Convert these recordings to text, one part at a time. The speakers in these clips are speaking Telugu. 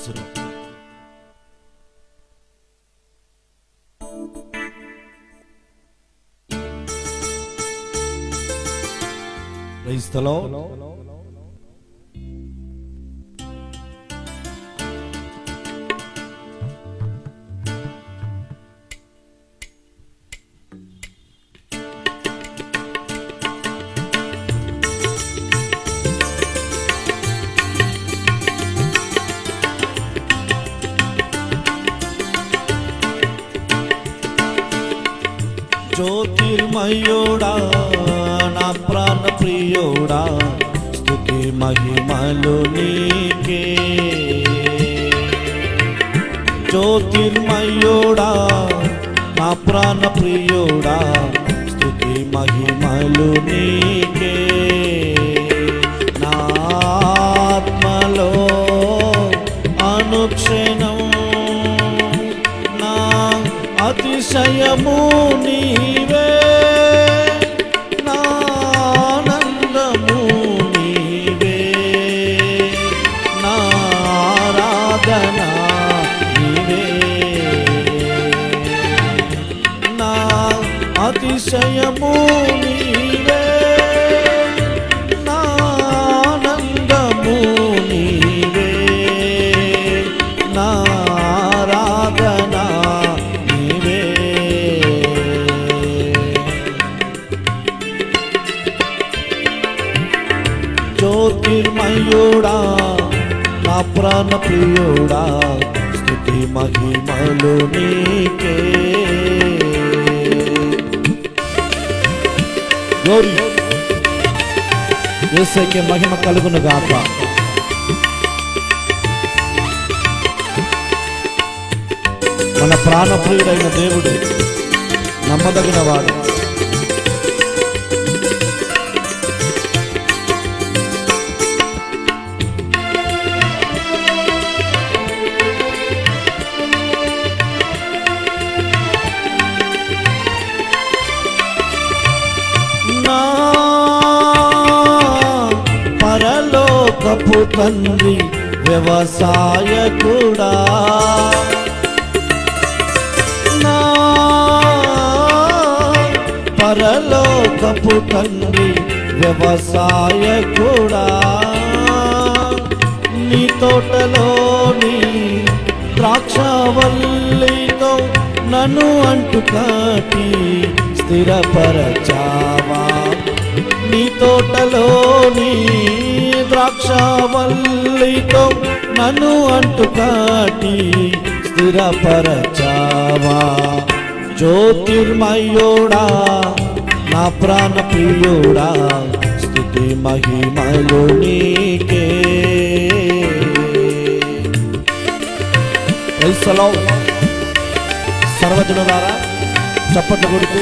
స్తోత్రం క్రైస్తలో జ్యోతిర్మయోడా నా ప్రాణ ప్రియోడా స్థుతి మహిమలు నీకే. జ్యోతిర్మయోడా నా ప్రాణ ప్రియోడా స్థుతి మహిమలు నీకే. నా ఆత్మలో అనుక్షణం నా అతిశయము నీ అతిశయము నీవే. నా నీవే. నా నీవే. జ్యోతిర్మయుడా నా ప్రాణ ప్రియుడా స్థుతి మహిమలు నీకే. గౌరీ ఏసైకే మహిమ కలుగును గాక మన ప్రాణప్రియుడైన దేవుడు నమ్మదగిన పరలోకపు తండ్రి వ్యవసాయకుడా నా పరలోకపు తండ్రి వ్యవసాయకుడా నీ తోటలోని ద్రాక్షవల్లితో నన్ను అంటు కాటి స్థిరపరచావా? నీ తోటలోని ద్రాక్షవల్లితో నన్ను అంటు కాటి స్థిరపరచావా. జ్యోతిర్మయోడా నా ప్రాణ ప్రియుడా స్థుతి మహిమలు నీకే. ఎల్సలో సర్వజనులారా చప్పట్లు కొడుతూ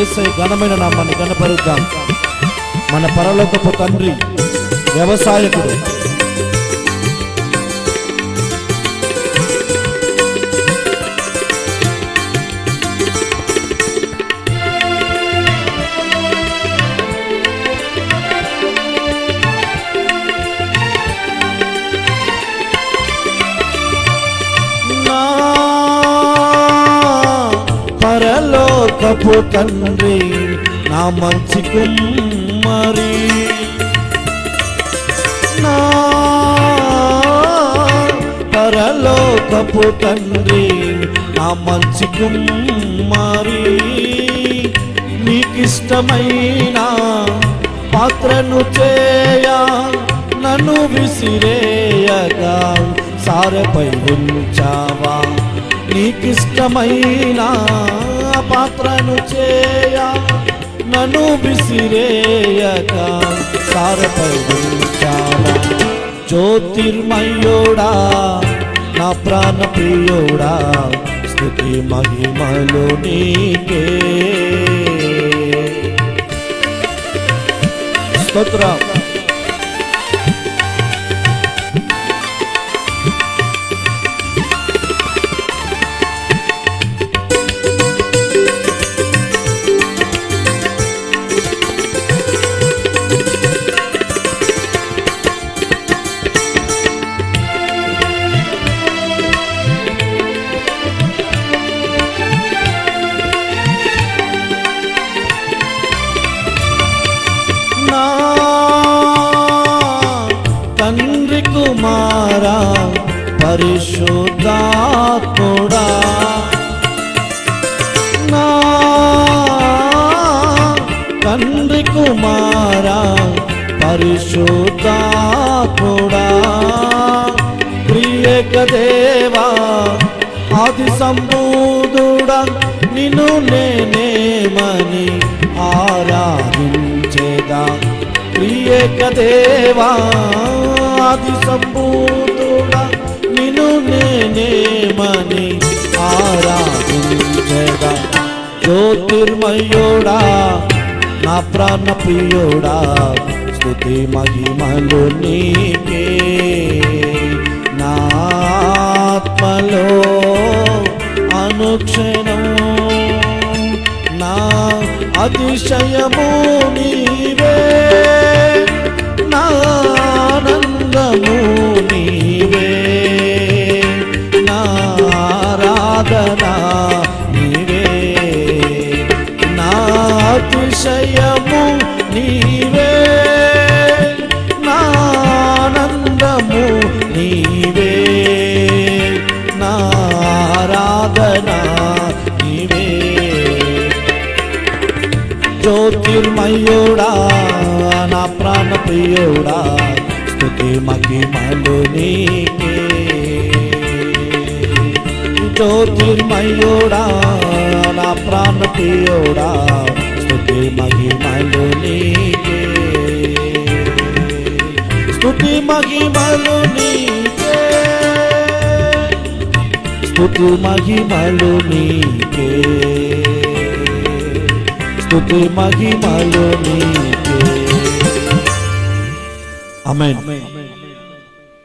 ఏసై ఘనమైన నామాన్ని గణపరుద్దాం మన పరలోకపు తండ్రి వ్యవసాయకుడు. పరలోకపు తండ్రి నా మంచి కుమ్మరి నా పరలోకపు తండ్రి నా మంచి కుమ్మరి నీకిష్టమైన పాత్రను చేయా నన్ను విసిరేయగా సారపై ఉంచావా? నీకిష్టమైన పాత్రను చేయా. నన్ను విసిరేయక సారెపై జ్యోతిర్మయోడా నా ప్రాణ ప్రియోడా స్థుతి మహిమలో నీకే. స్తోత్రం. తండ్రి కుమారా పరిశుద్ధాత్ముడా. నా తండ్రి కుమారా పరిశుద్ధాత్ముడా. ప్రియక దేవా ఆది సంబూదుడా నిన్ను నేనేమని ఆరాధించేదా. ప్రియక దేవా ఆది నిను నిన్ను నేనేమని ఆరాధించగా జ్యోతిర్మయుడా నా ప్రాణ ప్రియుడా స్థుతి మహిమలు నీకే. నా ఆత్మలో అనుక్షణం నా అతిశయము నీవే. నీవే. నా అతిశయము నీవే. నా నీవే. నా నీవే. జ్యోతిర్మయుడా నా ప్రాణ ప్రియుడా స్థుతి మహిమలు నీకే. జ్యోతిర్మయుడా నా ప్రాణ ప్రియుడా స్థుతి మహిమలు నీకే స్థుతి మహిమలు నీకే స్థుతి మహిమలు నీకే స్థుతి మహిమలు నీకే ఆమేన్